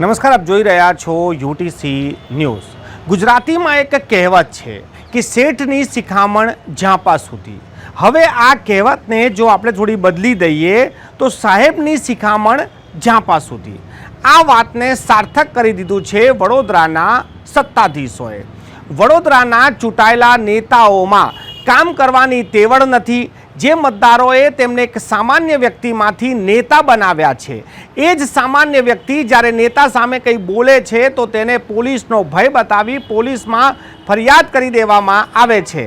નમસ્કાર, આપ જોઈ રહ્યા છો યુટીસી ન્યૂઝ. ગુજરાતીમાં એક કહેવત છે કે શેઠની શિખામણ ઝાંપા સુધી. હવે આ કહેવતને જો આપણે થોડી બદલી દઈએ, તો સાહેબની શિખામણ ઝાંપા સુધી. આ વાતને સાર્થક કરી દીધું છે વડોદરાના સત્તાધીશોએ. વડોદરાના ચૂંટાયેલા નેતાઓમાં કામ કરવાની તેવડ નથી જે મતદારોએ તેમને એક સામાન્ય વ્યક્તિમાંથી નેતા બનાવ્યા છે. એ જ સામાન્ય વ્યક્તિ જ્યારે નેતા સામે કંઈ બોલે છે તો તેને પોલીસનો ભય બતાવી પોલીસમાં ફરિયાદ કરી દેવામાં આવે છે.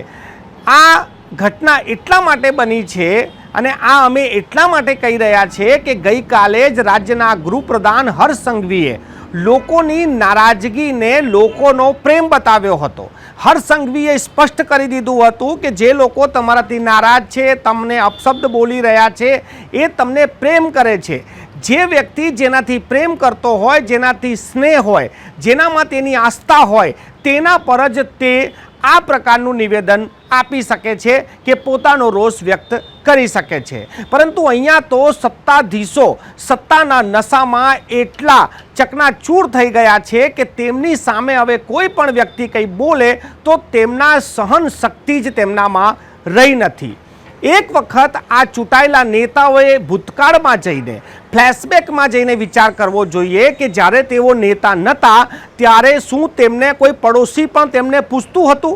આ ઘટના એટલા માટે બની છે અને આ અમે એટલા માટે કહી રહ્યા છે કે ગઈકાલે જ રાજ્યના ગૃહપ્રધાન હર્ષ સંઘવીએ લોકોની નારાજગીને લોકોનો પ્રેમ બતાવ્યો હતો. હર્ષ સ્પષ્ટ કરી દીધું હતું કે જે લોકો તમારાથી નારાજ છે, તમને અપશબ્દ બોલી રહ્યા છે, એ તમને પ્રેમ કરે છે. જે વ્યક્તિ જેનાથી પ્રેમ કરતો હોય, જેનાથી સ્નેહ હોય, જેનામાં તેની આસ્થા હોય, તેના પર જ તે આ પ્રકારનું નિવેદન આપી શકે છે કે પોતાનો રોષ વ્યક્ત કરી શકે છે. પરંતુ અહીંયા તો સત્તાધીશો સત્તાના નશામાં એટલા ચકનાચૂર થઈ ગયા છે કે તેમની સામે હવે કોઈ પણ વ્યક્તિ કંઈ બોલે તો તેમના સહન શક્તિ જ તેમનામાં રહી નથી. એક વખત આ ચૂંટાયેલા નેતાઓએ ભૂતકાળમાં જઈને, ફ્લેશબેકમાં જઈને વિચાર કરવો જોઈએ કે જ્યારે તેઓ નેતા નહોતા ત્યારે શું તેમને કોઈ પડોશી પણ તેમને પૂછતું હતું?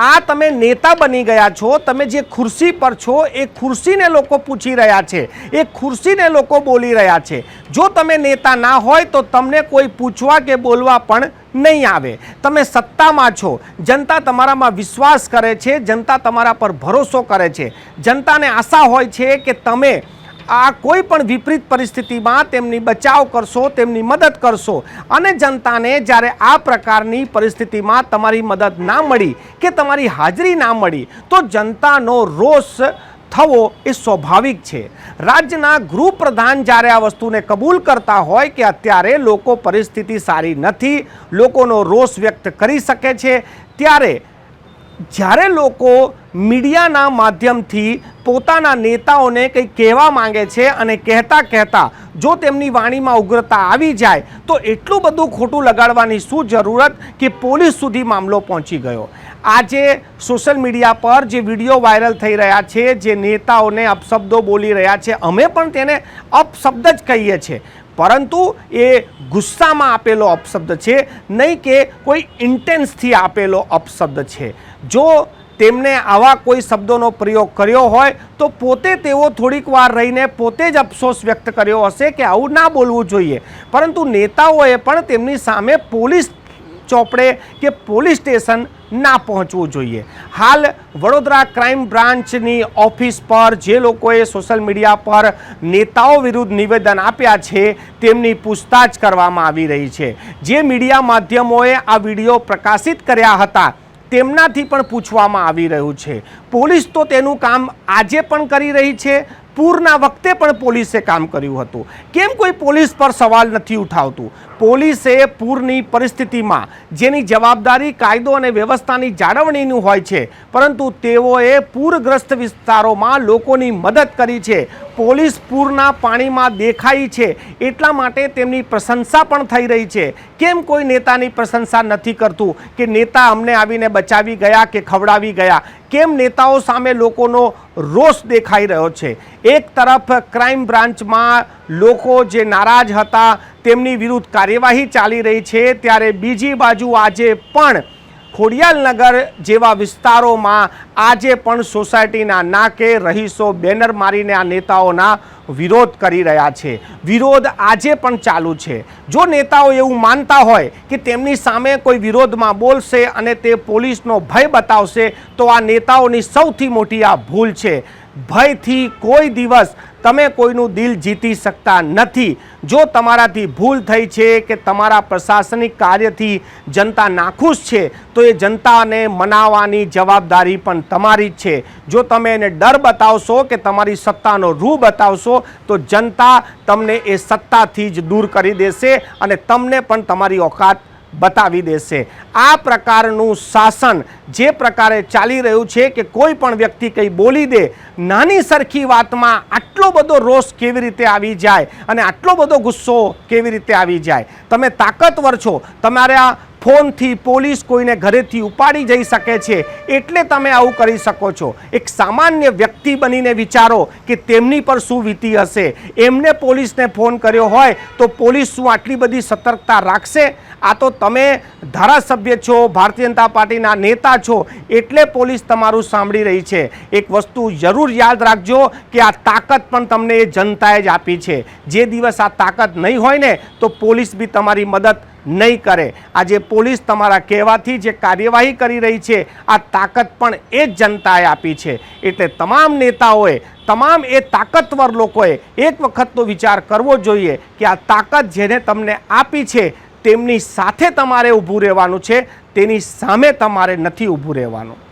આ તમે નેતા બની ગયા છો, તમે જે ખુરશી પર છો, એ ખુરશીને લોકો પૂછી રહ્યા છે, એ ખુરશીને લોકો બોલી રહ્યા છે. જો તમે નેતા ના હોય તો તમને કોઈ પૂછવા કે બોલવા પણ નહીં આવે. તમે સત્તામાં છો, જનતા તમારામાં વિશ્વાસ કરે છે, જનતા તમારા પર ભરોસો કરે છે. જનતાને આશા હોય છે કે તમે આ કોઈ પણ વિપરીત પરિસ્થિતિમાં તેમની બચાવ કરશો, તેમની મદદ કરશો. અને જનતાને જ્યારે આ પ્રકારની પરિસ્થિતિમાં તમારી મદદ ના મળી કે તમારી હાજરી ના મળી, તો જનતાનો રોષ થવો એ સ્વાભાવિક છે. રાજ્યના ગૃહપ્રધાન જ્યારે આ વસ્તુને કબૂલ કરતા હોય કે અત્યારે લોકો પરિસ્થિતિ સારી નથી, લોકોનો રોષ વ્યક્ત કરી શકે છે, ત્યારે જ્યારે લોકો મીડિયાના માધ્યમથી પોતાના નેતાઓને કંઈ કહેવા માંગે છે અને કહેતા કહેતા જો તેમની વાણીમાં ઉગ્રતા આવી જાય, તો એટલું બધું ખોટું લગાડવાની શું જરૂરત કે પોલીસ સુધી મામલો પહોંચી ગયો? આજે સોશિયલ મીડિયા પર જે વીડિયો વાયરલ થઈ રહ્યા છે, જે નેતાઓને અપશબ્દો બોલી રહ્યા છે, અમે પણ તેને અપશબ્દ જ કહીએ છીએ. પરંતુ એ ગુસ્સામાં આપેલો અપશબ્દ છે, નહીં કે કોઈ ઇન્ટેન્સથી આપેલો અપશબ્દ છે. જો તેમને આવા કોઈ શબ્દોનો પ્રયોગ કર્યો હોય, તો પોતે તેઓ થોડીક વાર રહીને પોતે જ અફસોસ વ્યક્ત કર્યો હશે કે આવું ના બોલવું જોઈએ. પરંતુ નેતાઓએ પણ તેમની સામે પોલીસ ચોપડે કે પોલીસ સ્ટેશન ના પહોંચવું જોઈએ. હાલ વડોદરા ક્રાઇમ બ્રાન્ચની ઓફિસ પર જે લોકોએ સોશિયલ મીડિયા પર નેતાઓ વિરુદ્ધ નિવેદન આપ્યા છે, તેમની પૂછતાછ કરવામાં આવી રહી છે. જે મીડિયા માધ્યમોએ આ વીડિયો પ્રકાશિત કર્યા હતા, તેમનાથી પણ પૂછવામાં આવી રહ્યું છે. પોલીસ તો તેનું કામ આજે પણ કરી રહી છે, પૂરના વખતે પણ પોલીસે કામ કર્યું હતું. કેમ કોઈ પોલીસ પર સવાલ નથી ઉઠાવતું? પોલીસે પૂરની પરિસ્થિતિમાં, જેની જવાબદારી કાયદો અને વ્યવસ્થાની જાળવણીનું હોય છે, પરંતુ તેઓએ પૂરગ્રસ્ત વિસ્તારોમાં લોકોની મદદ કરી છે. પોલીસ પૂરના પાણીમાં દેખાઈ છે, એટલા માટે તેમની પ્રશંસા પણ થઈ રહી છે. કેમ કોઈ નેતાની પ્રશંસા નથી કરતું કે નેતા અમને આવીને બચાવી ગયા કે ખવડાવી ગયા? કેમ નેતાઓ સામે લોકોનો રોષ દેખાઈ રહ્યો છે? એક તરફ ક્રાઇમ બ્રાન્ચમાં લોકો જે નારાજ હતા તેમની વિરુદ્ધ કાર્યવાહી ચાલી રહી છે. ત્યારે બીજી બાજુ આજે પણ ખોડિયાલનગર જેવા વિસ્તારોમાં આજે પણ સોસાયટીના નાકે રહીશો બેનર મારીને આ નેતાઓના વિરોધ કરી રહ્યા છે. વિરોધ આજે પણ ચાલુ છે. જો નેતાઓ એવું માનતા હોય કે તેમની સામે કોઈ વિરોધમાં બોલશે અને તે પોલીસનો ભય બતાવશે, તો આ નેતાઓની સૌથી મોટી આ ભૂલ છે. ભયથી કોઈ દિવસ તમે કોઈનું દિલ જીતી શકતા નથી. જો તમારાથી ભૂલ થઈ છે કે તમારા પ્રશાસનિક કાર્યથી જનતા નાખુશ છે, તો એ જનતાને મનાવવાની જવાબદારી પણ તમારી જ છે. જો તમે એને ડર બતાવશો કે તમારી સત્તાનો રૂ બતાવશો, તો જનતા તમને એ સત્તાથી જ દૂર કરી દેશે અને તમને પણ તમારી ઓકાત બતાવી દેશે. આ પ્રકારનું શાસન જે પ્રકારે ચાલી રહ્યું છે કે કોઈ પણ વ્યક્તિ કંઈ બોલી દે, નાની સરખી વાતમાં આટલો બધો રોષ કેવી રીતે આવી જાય અને આટલો બધો ગુસ્સો કેવી રીતે આવી જાય? તમે તાકતવર છો. તમારે ફોનથી પોલીસ કોઈને ઘરેથી ઉપાડી જઈ શકે છે એટલે તમે આવું કરી શકો છો. એક સામાન્ય વ્યક્તિ બનીને વિચારો કે તેમની પર શું વીતી હશે. એમને પોલીસને ફોન કર્યો હોય તો પોલીસ શું આટલી બધી સતર્કતા રાખશે? આ તો તમે ધારાસભ્ય છો, ભારતીય જનતા પાર્ટીના નેતા છો, એટલે પોલીસ તમારું સાંભળી રહી છે. એક વસ્તુ જરૂર યાદ રાખજો કે આ તાકાત પણ તમને એ જનતાએ જ આપી છે. જે દિવસ આ તાકાત નહીં હોય ને, તો પોલીસ બી તમારી મદદ નહીં કરે. આજે પોલીસ તમારા કહેવાથી જે કાર્યવાહી કરી રહી છે, આ તાકાત પણ એ જ જનતાએ આપી છે. એટલે તમામ નેતાઓએ, તમામ એ તાકતવર લોકોએ એક વખતનો વિચાર કરવો જોઈએ કે આ તાકાત જેને તમને આપી છે, તેમની સાથે તમારે ઊભું રહેવાનું છે, તેની સામે તમારે નથી ઊભું રહેવાનું.